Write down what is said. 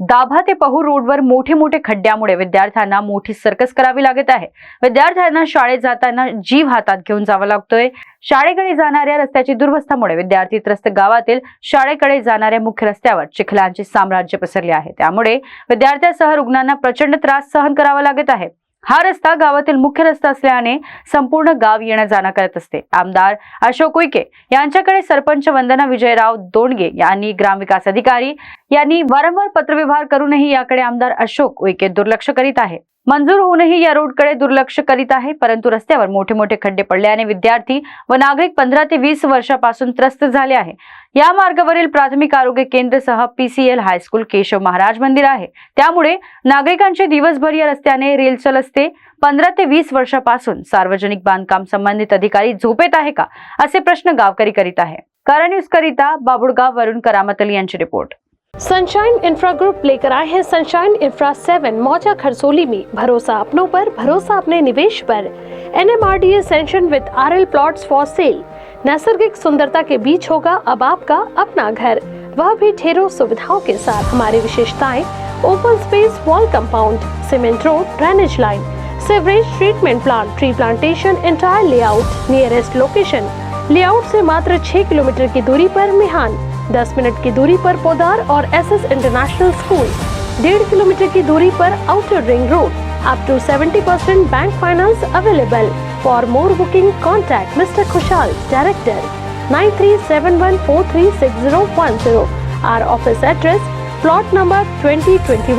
दाभा ते पहू रोडवर मोठे मोठे खड्ड्यामुळे विद्यार्थ्यांना मोठी सर्कस करावी लागत आहे. विद्यार्थ्यांना शाळेत जाताना जीव हातात घेऊन जावा लागतोय. शाळेकडे जाणाऱ्या रस्त्याची दुर्वस्थामुळे विद्यार्थी त्रस्त गावातील शाळेकडे जाणाऱ्या मुख्य रस्त्यावर चिखलांचे साम्राज्य पसरले आहे. त्यामुळे विद्यार्थ्यांसह रुग्णांना प्रचंड त्रास सहन करावा लागत आहे. हा रस्ता गावातील मुख्य रस्ता असल्याने संपूर्ण गाव येणं जाणं करत असते. आमदार अशोक उईके यांच्याकडे सरपंच वंदना विजयराव दोंडगे यांनी ग्रामविकास अधिकारी यांनी वारंवार पत्रव्यवहार करूनही याकडे आमदार अशोक उईके दुर्लक्ष करीत आहे. मंजूर होऊनही या रोडकडे दुर्लक्ष करीत आहे परंतु रस्त्यावर मोठे मोठे खड्डे पडल्याने विद्यार्थी व नागरिक पंधरा ते वीस वर्षापासून त्रस्त झाले आहे. या मार्गावरील प्राथमिक आरोग्य केंद्रसह PCL high school Keshav Maharaj मंदिर आहे. त्यामुळे नागरिकांचे दिवसभर या रस्त्याने रेलचल असते. पंधरा ते वीस वर्षापासून सार्वजनिक बांधकाम संबंधित अधिकारी झोपेत आहे का? असे प्रश्न गावकरी करीत आहे. करा न्यूज करिता बाबुळगाव वरून करामतली यांची रिपोर्ट. सनशाइन इंफ्रा ग्रुप लेकर आए हैं सनशाइन इंफ्रा सेवन मौजा खरसोली में। भरोसा अपनों पर, भरोसा अपने निवेश पर। N M R D A sanction with R L plot for sale नैसर्गिक सुंदरता के बीच होगा अब आपका अपना घर। वह भी ढेरों सुविधाओं के साथ। हमारी विशेषताएँ open space wall compound cement road drainage line sewerage treatment plant tree plantation entire layout nearest location layout से मात्र 6 किलोमीटर की दूरी पर मिहान 10 मिनट की दूरी पर पोदार और एसएस इंटरनेशनल स्कूल डेढ़ किलोमीटर की दूरी पर outer ring road up to 70 percent bank finance available for more booking contact mister Khushal director nine three seven one four three six zero one or office address plot number twenty twenty